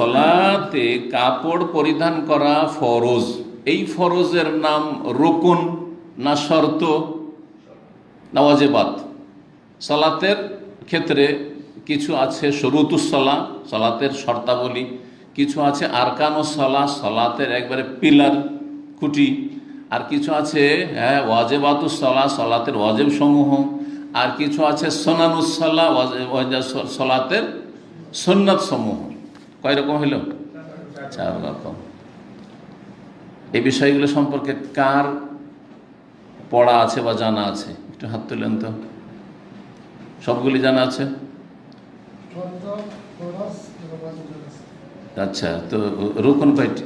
সলাতে কাপড় পরিধান করা ফরজ। এই ফরজের নাম রুকুন না শর্ত? না ওয়াজেবাত সলাতের ক্ষেত্রে কিছু আছে শরুতুসলা সলাতের শর্তাবলী। কিছু আছে আরকানুসলা সলাতের একবারে পিলার, খুঁটি। আর কিছু আছে হ্যাঁ ওয়াজেবাতুসলা সলাতের ওয়াজেব সমূহ আর কিছু আছে সোনানুসলা সলাতের সন্ন্যত সমূহ কয় রকম হইল? চার রকম। এই বিষয়গুলো সম্পর্কে কার পড়া আছে বা জানা আছে? একটু হাত তুলেন তো। সবগুলি জানা আছে? আচ্ছা তো রোকন কয়টি?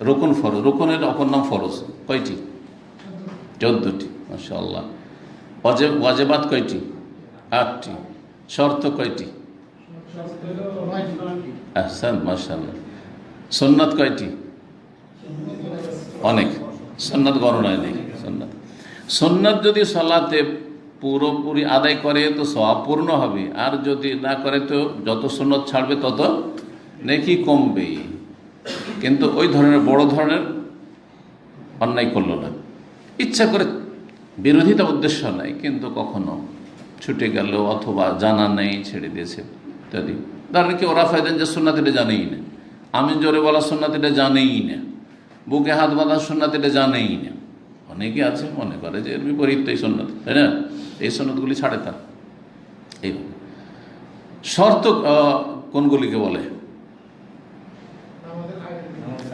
রোকন ফরজ, রোকনের অপর নাম ফরজ। কয়টি? চোদ্দটি মাশাল্লাহ ওয়াজেব ওয়াজেবাত কয়টি? আটটি। শর্ত কয়টি? আহসান মাশাল্লাহ সন্ন্যত কয়টি? অনেক। সন্ন্যত গণনায় নেই সন্ন্যত সন্ন্যত যদি সলাতে পুরোপুরি আদায় করে, তো সব পূর্ণ হবে। আর যদি না করে, তো যত সন্ন্যত ছাড়বে, তত নেকি কমবে। কিন্তু ওই ধরনের, বড় ধরনের অন্যায় করল না। ইচ্ছা করে বিরোধিতা উদ্দেশ্য নাই, কিন্তু কখনো ছুটে গেল অথবা জানা নেই, ছেড়ে দিয়েছে। ইত্যাদি। ধরেন কি ওরা ফায়দেন যে সোনাতিটা জানেই না। আমি জোরে বলা সোনাতিটা জানেই না। বুকে হাত বাঁধা সোনাতিটা জানেই না। অনেকে আছে মনে করে যে এর বিপরীত এই সন্ন্যত তাই না? এই সন্ন্যতগুলি ছাড়ে তার। এইভাবে। শর্ত কোনগুলিকে বলে?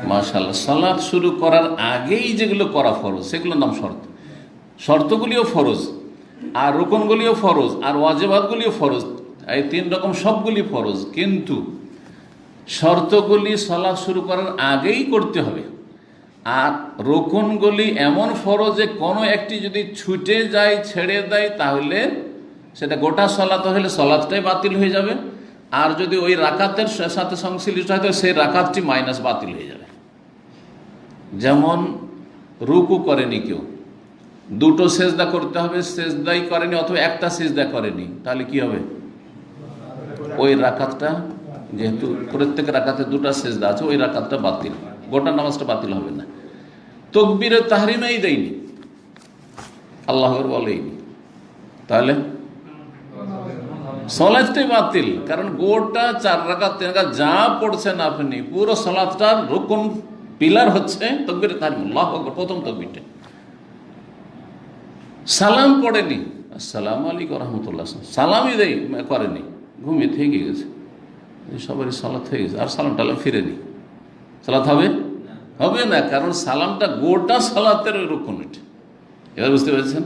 মাশাল্লাহ সালাদ শুরু করার আগেই যেগুলো করা ফরজ, সেগুলোর নাম শর্ত। শর্তগুলিও ফরজ, আর রোকনগুলিও ফরজ, আর ওয়াজেবাদগুলিও ফরজ। এই তিন রকম সবগুলি ফরজ, কিন্তু শর্তগুলি সালাদ শুরু করার আগেই করতে হবে। আর রোকনগুলি এমন ফরজ কোনো একটি যদি ছুটে যায়, ছেড়ে দেয়, তাহলে সেটা গোটা সলাত হলে সলাদটাই বাতিল হয়ে যাবে। আর যদি ওই রাকাতের সাথে সংশ্লিষ্ট হয় তো সেই রাকাতটি মাইনাস বাতিল হয়ে যাবে। যেমন রুকু করেনি কেউ, দুটো সেজদা করতে হবে, সেজদাই করেনি অথবা একটা সেজদা করেনি, তাহলে কি হবে? ওই রাকাতটা যেহেতু প্রত্যেক রাকাতে দুটো সেজদা আছে, ওই রাকাতটা বাতিল। গোটা নামাজটা বাতিল হবে না। তকবীরের তাহরিমেই দেয়নি। আল্লাহর বলেইনি। তাহলে? সলাদটাই বাতিল, কারণ গোটা চার তিন যা পড়ছেন আপনি, পুরো সলাদটার রকম পিলার হচ্ছে তকবির তারিম আল্লাহ প্রথম তকবিরটা। সালাম পড়েনি। আসসালাম আলাইকুম রহমতুল্লাহ। সালামই দেই করেনি। ঘুমিয়ে থেকে গেছে। সবারই সালাত হয়ে গেছে। আর সালাম টালাম ফিরেনি। সালাত হবে? হবে না, কারণ সালামটা গোটা সালাতের রকম এটা। এবার বুঝতে পেরেছেন?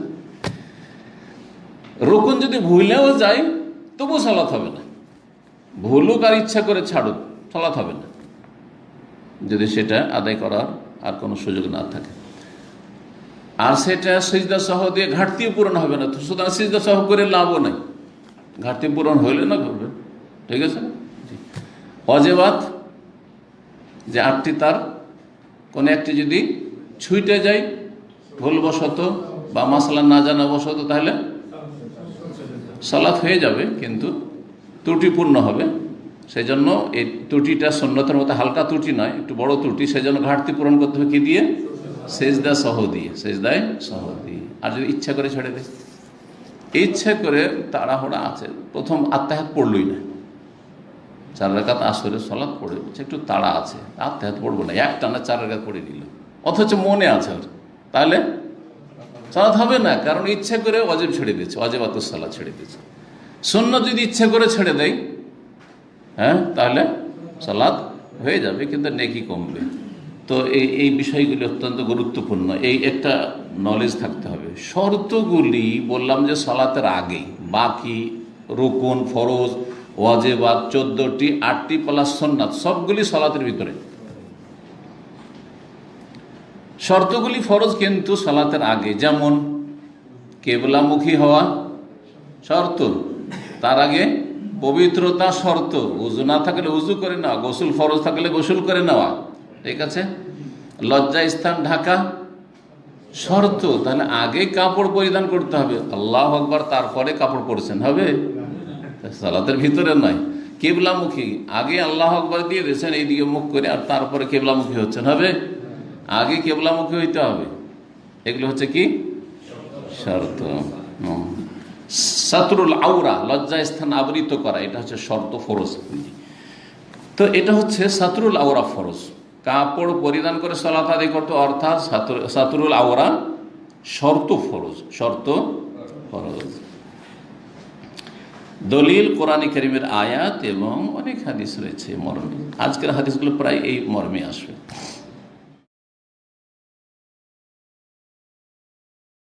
রোকন যদি ভুলেও যায় তবু সালাত হবে না। ভুলুক আর ইচ্ছা করে ছাড়ুক, সালাত হবে না। যদি সেটা আদায় করার আর কোনো সুযোগ না থাকে। আর সেটা সিজদা সহ দিয়ে ঘাটতিও পূরণ হবে না। সুতরাং সিজদা সহ করে লাভও নাই। ঘাটতি পূরণ হইলে না করবে ঠিক আছে? জি। অজেবাত যে আটটি তার, কোনো একটি যদি ছুইটে যায়, ভুলবশত বা মশলা না জানা বশত, তাহলে সালাত হয়ে যাবে, কিন্তু ত্রুটিপূর্ণ হবে। সেই জন্য এই ত্রুটিটা সন্ন্যতের মতো হালকা ত্রুটি নয়, একটু বড় ত্রুটি। সেই জন্য ঘাটতি পূরণ করতে হবে কি দিয়ে? সেজদা সহ দিয়ে, সেজদায় সহ দিয়ে। আর যদি ইচ্ছা করে ছেড়ে দেয়? ইচ্ছা করে তাড়াহুড়া আছে। প্রথম আত্মাহাত পড়লই না। চার রেখাত আসরে সলাৎ পড়ে একটু তাড়া আছে। আত্মাহাত পড়ব না, এক টানা চার রেখাত পড়ে নিল। অথচ মনে আছে ওর। তাহলে সালাত হবে না, কারণ ইচ্ছে করে অজেব ছেড়ে দিচ্ছে অজেব আত সালাদ ছেড়ে দিচ্ছে শূন্য যদি ইচ্ছে করে ছেড়ে দেয় হ্যাঁ তাহলে সালাদ হয়ে যাবে, কিন্তু নেকি কমবে। তো এই এই বিষয়গুলি অত্যন্ত গুরুত্বপূর্ণ। এই একটা নলেজ থাকতে হবে। শর্তগুলি বললাম যে সালাতের আগে বাকি, রুকুন, ফরজ ওয়াজেবাদ চোদ্দটি, আটটি প্লাস সন্ন্যাত সবগুলি সালাতের ভিতরে। শর্তগুলি ফরজ কিন্তু সালাতের আগে। যেমন, কেবলামুখী হওয়া শর্ত, তার আগে পবিত্রতা শর্ত, উজু না থাকলে উজু করে নেওয়া, গোসল ফরজ থাকলে গোসল করে নেওয়া, ঠিক আছে? লজ্জা স্থান ঢাকা শর্ত, তাহলে আগে কাপড় পরিধান করতে হবে। আল্লাহ আকবার, তারপরে কাপড় পরছেন, হবে? সালাতের ভিতরে নয়। কেবলামুখী, আগে আল্লাহ আকবর দিয়ে দিয়েছেন, এইদিকে মুখ করে, আর তারপরে কেবলামুখী হচ্ছেন, হবে? আগে কেবলামুখী হইতে হবে। এগুলো হচ্ছে কি? শর্ত। সাতরুল আউরা লজ্জা স্থান আবৃত করা, এটা হচ্ছে শর্ত ফরজ। তো এটা হচ্ছে সাতরুল আউরা ফরজ। কাপড় পরিধান করে সলাত আদায় করতো, অর্থাৎ সাতরুল আওরা শর্ত ফরজ শর্ত ফরজ। দলিল কোরআন করিমের আয়াত এবং অনেক হাদিস রয়েছে মর্মে। আজকের হাদিসগুলো প্রায় এই মর্মে আসবে।